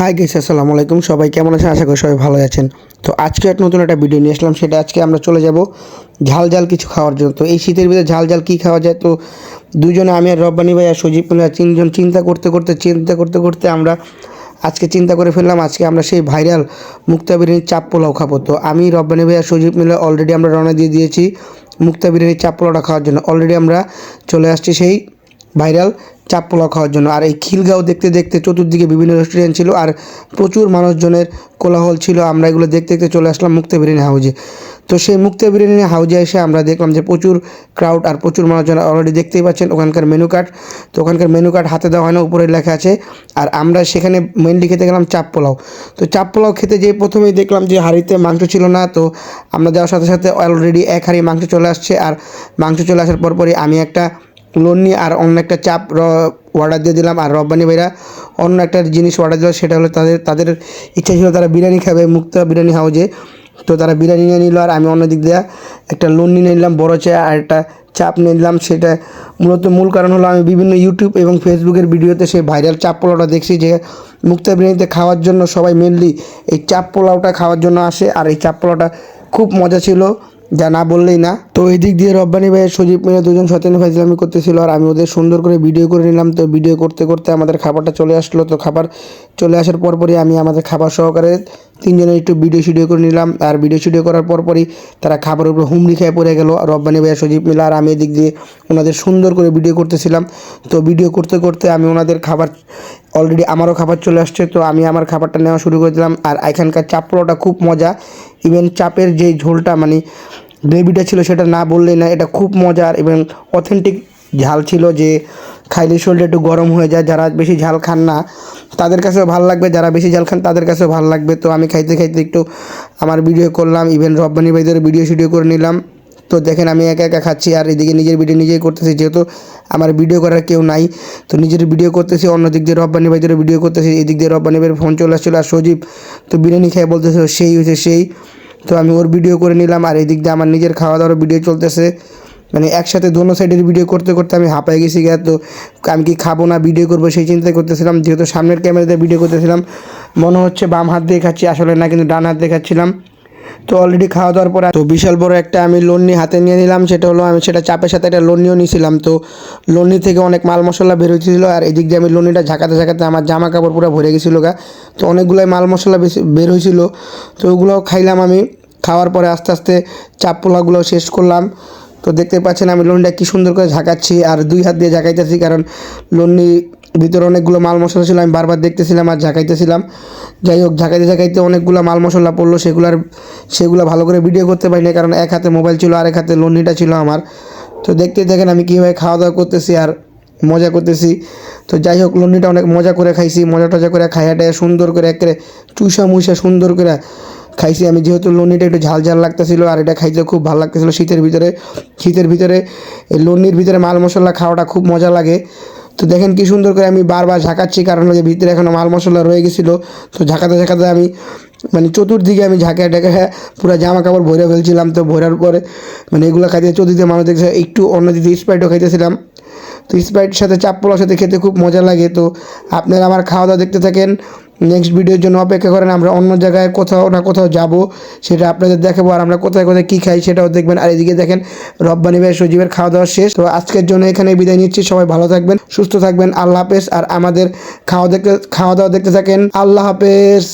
High guess আসসালামু আলাইকুম। সবাই কেমন আছেন? আশা করি সবাই ভালো আছেন। তো আজকে এক নতুন একটা ভিডিও নিয়ে আসলাম। সেটা আজকে আমরা চলে যাব ঝাল ঝাল কিছু খাওয়ার জন্য। তো এই শীতের ভিতরে ঝাল ঝাল কী খাওয়া যায়? তো দুজনে, আমি আর রব্বানি ভাই আর সজীব তিনজন চিন্তা করতে করতে, চিন্তা করতে করতে আমরা আজকে চিন্তা করে ফেললাম, আজকে আমরা সেই ভাইরাল মুক্তা বিরিয়ানির চাপ পোলাও খাব। তো আমি, রব্বানি ভাই আর সজীব মিলে অলরেডি আমরা রওনা দিয়ে দিয়েছি মুক্তা বিরিয়ানির চাপ পোলাওটা খাওয়ার জন্য। অলরেডি আমরা চলে আসছি সেই ভাইরাল চাপ পোলাও খাওয়ার জন্য। আর এই খিলগাঁও দেখতে দেখতে চতুর্দিকে বিভিন্ন রেস্টুরেন্ট ছিল আর প্রচুর মানুষজনের কোলাহল ছিল। আমরা এগুলো দেখতে দেখতে চলে আসলাম মুক্তা বিরিয়ানি হাউজে তো সেই মুক্তা বিরিয়ানি হাউজে এসে আমরা দেখলাম যে প্রচুর ক্রাউড আর প্রচুর মানুষজন অলরেডি দেখতেই পাচ্ছেন ওখানকার মেনু কার্ড তো ওখানকার মেনু কার্ড হাতে দেওয়া হয় না, উপরে লেখা আছে। আর আমরা সেখানে মেনলি খেতে গেলাম চাপ পোলাও। তো চাপ পোলাও খেতে যেয়ে প্রথমেই দেখলাম যে হাঁড়িতে মাংস ছিল না। তো আমরা যাওয়ার সাথে সাথে অলরেডি এক হাঁড়ি মাংস চলে আসছে। আর মাংস চলে আসার পরপরই আমি একটা লন্নি আর অন্য একটা চাপ অর্ডার দিয়ে দিলাম। আর রব্বানি ভাইরা, অন্য একটা জিনিস অর্ডার দিল, সেটা হলো তাদের তাদের ইচ্ছা ছিল তারা বিরিয়ানি খাবে, মুক্তা বিরিয়ানি হাউজে। তো তারা বিরিয়ানি নিয়ে নিল, আর আমি অন্য দিক দিয়ে একটা লোন নিয়ে নিলাম, বড় চা আর একটা চাপ নিয়ে নিলাম। সেটা মূলত মূল কারণ হলো আমি বিভিন্ন ইউটিউব এবং ফেসবুকের ভিডিওতে সেই ভাইরাল চাপ পোলাওটা দেখছি যে, মুক্তা বিরিয়ানিতে খাওয়ার জন্য সবাই মেনলি এই চাপ পোলাওটা খাওয়ার জন্য আসে। আর এই চাপ পোলাওটা খুব মজা ছিল। যা না বললেই না। তো এই দিক দিয়ে রব্বানি ভাই সজীব মিলে দুজন সতেন ফাইজলামি করতেছিল আর আমি ওদের সুন্দর করে ভিডিও করে নিলাম। তো ভিডিও করতে করতে আমাদের খাবারটা চলে আসলো। তো খাবার চলে আসার পরপরই আমি আমাদের খাবার সহকারে তিনজনে একটু ভিডিও শিডিও করে নিলাম। আর ভিডিও শিডিও করার পরপরই তারা খাবারের উপর হুমড়ি খেয়ে পড়ে গেল। রব্বানি ভাইয়া, সজীব মিলা আর আমি এদিক দিয়ে ওনাদের সুন্দর করে ভিডিও করতেছিলাম। তো ভিডিও করতে করতে আমি ওনাদের খাবার অলরেডি আমারও খাবার চলে আসছে। তো আমি আমার খাবারটা নেওয়া শুরু করে দিলাম। আর এখানকার চাপ পোলাওটা খুব মজা। ইভেন চাপের যে ঝোলটা মানে গ্রেভিটা ছিল সেটা না বললেই না, এটা খুব মজার এবং অথেন্টিক ঝাল ছিল যে খাইলে শরীরটা একটু গরম হয়ে যায়। যারা বেশি ঝাল খান না, তাদের কাছেও ভালো লাগবে। যারা বেশি ঝাল খান, তাদের কাছেও ভালো লাগবে। তো আমি খাইতে খাইতে একটু আমার ভিডিও করলাম ইভেন রব্বানি ভাইদের ভিডিও শিডিও করে নিলাম। তো দেখেন আমি একা একা খাচ্ছি আর এদিকে নিজের ভিডিও নিজেই করতেছি। যেহেতু আমার ভিডিও করার কেউ নাই, তো নিজের ভিডিও করতেছি অন্য দিক দিয়ে রব্বানি ভাইদের ভিডিও করতেছি, এদিক দিয়ে রব্বানি ভাইয়ের ফোন চলে আসছিল আর সজীব তো বিরিয়ানি খেয়ে বলতেছে, সেই হয়েছে, সেই। তো আমি ওর ভিডিও করে নিলাম, আর এদিক দিয়ে আমার নিজের খাওয়া দাওয়ার ভিডিও চলতেছে। মানে একসাথে দোনো সাইডের ভিডিও করতে করতে আমি হাঁপাই গেছি গিয়ে তো আমি কি খাব না ভিডিও করব সেই চিন্তা করতেছিলাম। যেহেতু সামনের ক্যামেরাতে ভিডিও করতেছিলাম, মনে হচ্ছে বাম হাত দিয়ে খাচ্ছি, আসলে না, কিন্তু ডান হাত দিয়ে খাচ্ছিলাম। তো অলরেডি খাওয়া দাওয়ার পরে তো বিশাল বড় একটা আমি লন্নি হাতে নিয়ে নিলাম, সেটা হলো আমি সেটা চাপের সাথে একটা লন্নিও নিয়েছিলাম তো লন্নি থেকে অনেক মাল মশলা বের হয়েছিল আর এদিক দিয়ে আমি লন্নিটা ঝাঁকাতে ঝাঁকাতে আমার জামা কাপড় পুরো ভরে গেছিল গা। তো অনেকগুলোই মাল মশলা বের হয়েছিল তো ওগুলোও খাইলাম আমি। খাওয়ার পরে আস্তে আস্তে চাপ পোলাগুলো শেষ করলাম। তো দেখতে পাচ্ছেন আমি লোনটা কী সুন্দর করে ঝাঁকাচ্ছি আর দুই হাত দিয়ে ঝাঁকাইতেছি কারণ লন্নি ভিতরে অনেকগুলো মাল মশলা ছিল, আমি বারবার দেখতেছিলাম আর ঝাঁকাইতেছিলাম। যাই হোক, ঝাঁকাইতে ঝাঁকাইতে অনেকগুলো মাল মশলা পড়ল, সেগুলার, সেগুলো ভালো করে ভিডিও করতে পারি পারিনি, কারণ এক হাতে মোবাইল ছিল আর এক হাতে লন্নিটা ছিল আমার। তো দেখতে দেখেন আমি কীভাবে খাওয়া দাওয়া করতেছি আর মজা করতেছি। তো যাই হোক লন্নিটা অনেক মজা করে খাইছি, মজা টজা করে খাইয়াটায় সুন্দর করে একেবারে চুষা মুষা সুন্দর করে খাইছি। আমি যেহেতু লন্নিটা একটু ঝাল ঝাল লাগতেছিল আর এটা খাইতে খুব ভালো লাগতেছিল শীতের ভিতরে। শীতের ভিতরে, এই লন্নির ভিতরে মাল মশলা খাওয়াটা খুব মজা লাগে। তো দেখেন কি সুন্দর করে আমি বারবার ঝাঁকাচ্ছি, কারণ হচ্ছে ভিতরে এখনও মাল মশলা রয়ে গেছিল। তো ঝাঁকাতে ঝাঁকাতে আমি মানে চতুর্দিকে আমি ঝাঁকা ঢাকা পুরো জামা কাপড় ভরে ফেলছিলাম। তো ভরার পরে মানে এগুলো খাইতে চতুর্দিকে মানুষ দেখছে, একটু অন্য দিকে স্প্রাইটও খাইতেছিলাম। তো স্প্রাইটের সাথে চাপ পোলার সাথে খেতে খুব মজা লাগে। তো আপনারা আমার খাওয়া দাওয়া দেখতে থাকেন। নেক্সট ভিডিওর জন্য অপেক্ষা করেন, আমরা অন্য জায়গায় কোথাও না কোথাও যাব, সেটা আপনাদের দেখাবো আর আমরা কোথায় কোথায় কী খাই সেটাও দেখবেন। আর এদিকে দেখেন, রব্বানি ভাই, সজীবের খাওয়া দাওয়া শেষ। তো আজকের জন্য এখানে বিদায় নিচ্ছি, সবাই ভালো থাকবেন, সুস্থ থাকবেন, আল্লাহ হাফেজ। আর আমাদের খাওয়া দেখতে খাওয়া দাওয়া দেখতে থাকেন, আল্লাহ হাফেজ।